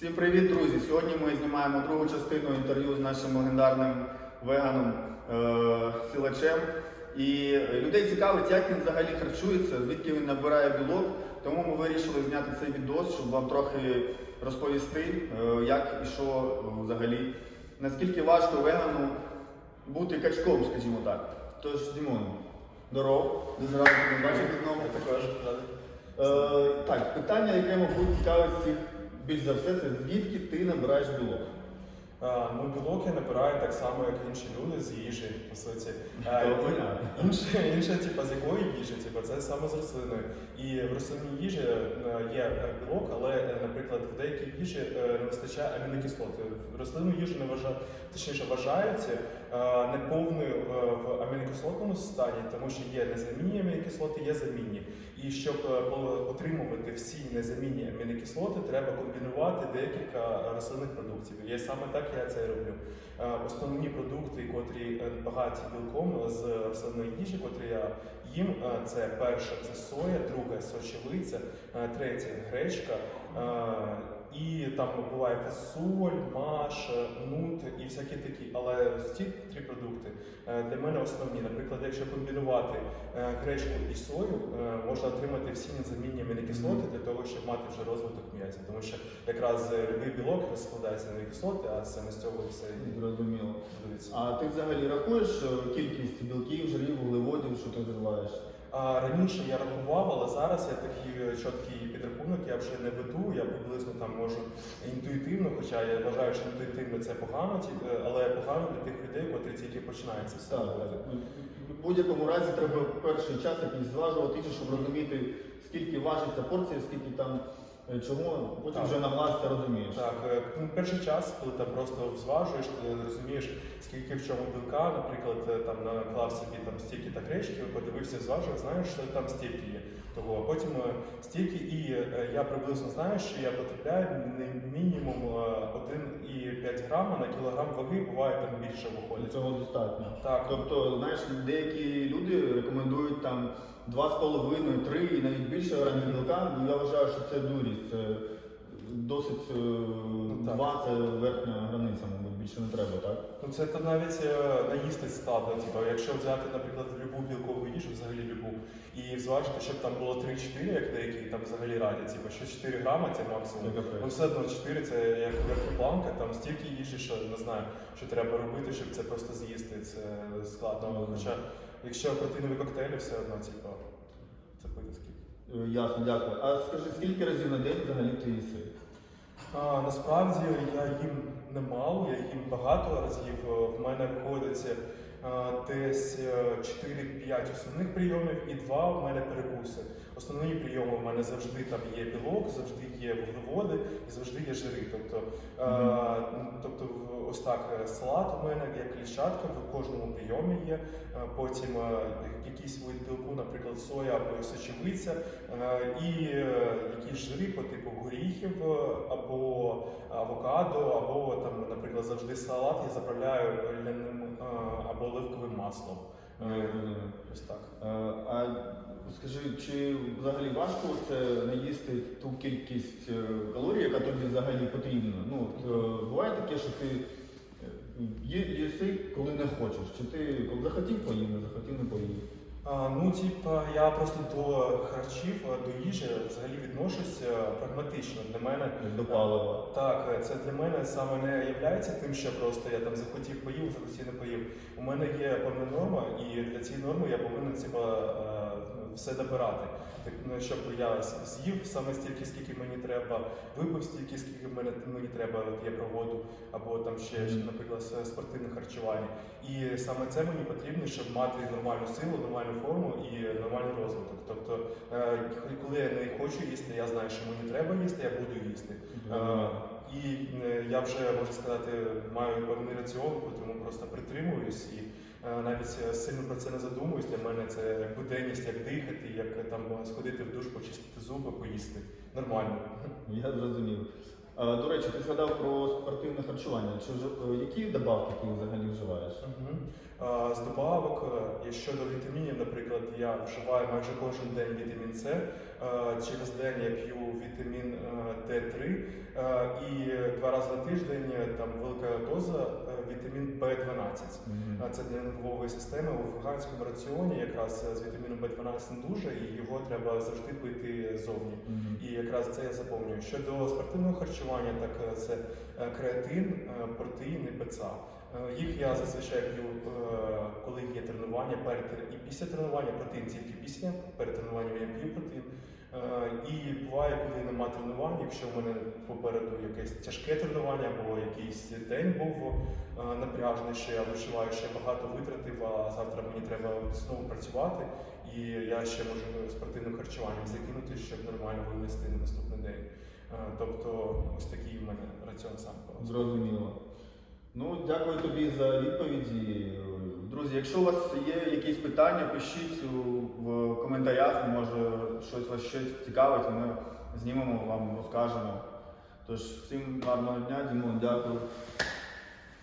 Всім привіт, друзі! Сьогодні ми знімаємо другу частину інтерв'ю з нашим легендарним веганом е- силачем. І людей цікавить, як він взагалі харчується, звідки він набирає білок. Тому ми вирішили зняти цей відос, щоб вам трохи розповісти, е, як і що е, взагалі, наскільки важко вегану бути качком, скажімо так. Тож, Дімон, здоров, дуже радий бачити знову. Також. Е, так, питання, яке, мабуть, цікавить всіх більш за все, це звідки ти набираєш білок? Ну, білок я набираю так само, як інші люди з їжі, по суті. Понятно. Інше, інше, типу, з якої їжі, типу, це саме з рослиною. І в рослинній їжі е, є е, білок, але, е, наприклад, в деякій їжі е, не вистачає амінокислоти. В рослинну їжу не вважають, точніше вважається е, неповною е, в амінокислотному стані, тому що є незамінні амінокислоти, є замінні. І щоб е, отримувати всі незамінні амінокислоти, треба комбінувати декілька рослинних продуктів. І саме так я це роблю. Е, Основні продукти, котрі е, багаті білком з рослинної їжі, котрі я їм, це перше це соя, друге сочевиця, третє гречка. І там буває фасоль, маш, нут і всякі такі. Але ці три продукти е, для мене основні. Наприклад, якщо комбінувати е, гречку і сою, е, можна отримати всі незамінні амінокислоти для того, щоб мати вже розвиток м'язів. Тому що якраз любий білок розкладається на амінокислоти, а саме з цього все Зрозуміло. А ти взагалі рахуєш кількість білків, жирів, вуглеводів, що ти вживаєш? Раніше я рахував, але зараз я такі чіткі підрахунок, я вже не веду, я приблизно там можу інтуїтивно, хоча я вважаю, що інтуїтивно це погано, е, але погано для тих людей, котрі тільки починаються все В будь-якому разі треба перший час якийсь зважувати, щоб розуміти, скільки важиться порція, скільки там е, чого, потім вже на глаз це розумієш. Так, е, ну, перший час, коли ти просто зважуєш, ти розумієш, скільки в чому білка, наприклад, е, там наклав собі там стільки та гречки, подивився, зважив, знаєш, що там стільки є. Того, а потім стільки, і я приблизно знаю, що я потрапляю не- 1,5 грама на кілограм ваги, буває там більше виходить. Цього достатньо. Так, Тобто, знаєш, деякі люди рекомендують там 2,5-3 і навіть більше грамів білка. Ну я вважаю, що це дурість. Це досить е, так. 2 це верхня границя, мабуть, більше не треба, так? Ну це то навіть е, наїсти складно. Типу, якщо взяти, наприклад, любу білкову і зважити, щоб там було 3-4, як деякі там взагалі радять, типу, що 4 грама це максимум. Це. Ну все одно 4 це як верхня планка, там стільки їжі, що не знаю, що треба робити, щоб це просто з'їсти. Це складно. Мгм. Хоча, якщо протеїнові коктейлі, все одно, типу, це пити скільки. Е, Ясно, дякую. А скажи, скільки разів на день взагалі ти їси? А, насправді я їм немало, я їм багато разів. Е, В мене виходить е, десь е, 4-5 основних прийомів і 2 в мене перекуси. Основні прийоми в мене завжди там є білок, завжди є вуглеводи і завжди є жири. Тобто, е, Мгм. тобто ось так е, салат у мене як клітчатка в кожному прийомі є. Е, Потім е, якийсь вид білку, наприклад, соя або сочевиця, е, і е, якісь жири по типу горіхів е, або авокадо, або там, наприклад, завжди салат я заправляю ляним е, маслом. Е. Ось так. Е, А скажи, чи взагалі важко це наїсти ту кількість е, калорій, яка тобі взагалі потрібна? Ну, от, буває таке, що ти їси, коли не хочеш. Чи ти захотів поїв, не захотів не поїв? А, ну, типа, я просто до харчів, е, до їжі взагалі відношусь е, прагматично. Для мене До палива. Так, е, це для мене саме не являється тим, що просто я там захотів поїв, захотів не поїв. У мене є певна норма, і для цієї норми я повинен типа, все добирати. Так, ну, щоб я з'їв саме стільки, скільки мені треба, випив стільки, скільки мене, мені треба, от я проводу, або там ще, наприклад, спортивне харчування. І саме це мені потрібно, щоб мати нормальну силу, нормальну форму і нормальний розвиток. Тобто, е, коли я не хочу їсти, я знаю, що мені треба їсти, я буду їсти. І е, я вже можу сказати, маю певний раціон, тому просто притримуюсь і е, навіть е, сильно про це не задумуюсь. Для мене це як буденність, як дихати, як там сходити в душ, почистити зуби, поїсти. Нормально. Я зрозумів. Е, До речі, ти згадав про спортивне харчування. Чи е, які добавки ти взагалі вживаєш? А, З добавок, щодо вітамінів, наприклад, я вживаю майже кожен день вітамін С. Через день я п'ю вітамін е, Д3 е, і два рази на тиждень там велика доза вітамін Б12. Мгм. Е, Це для нервової системи у веганському раціоні якраз з вітаміном Б12 не дуже, і його треба завжди пити зовні. Мгм. І якраз це я заповнюю. Щодо спортивного харчування, так е, це е, креатин, е, протеїн і. Е, Їх я зазвичай п'ю, коли є тренування, перед і після тренування. Протеїн тільки після, перед тренуванням я п'ю протеїн. І буває, коли нема тренувань, якщо в мене попереду якесь тяжке тренування або якийсь день був напряжний, що я що я багато витратив, а завтра мені треба знову працювати. І я ще можу спортивним харчуванням закинути, щоб нормально вивести на наступний день. Е, Тобто, ось такий в мене раціон сам. Зрозуміло. Ну, дякую тобі за відповіді. Друзі, якщо у вас є якісь питання, пишіть в коментарях, може щось вас щось цікавить, ми знімемо вам, розкажемо. Тож всім гарного дня, Дімон, дякую.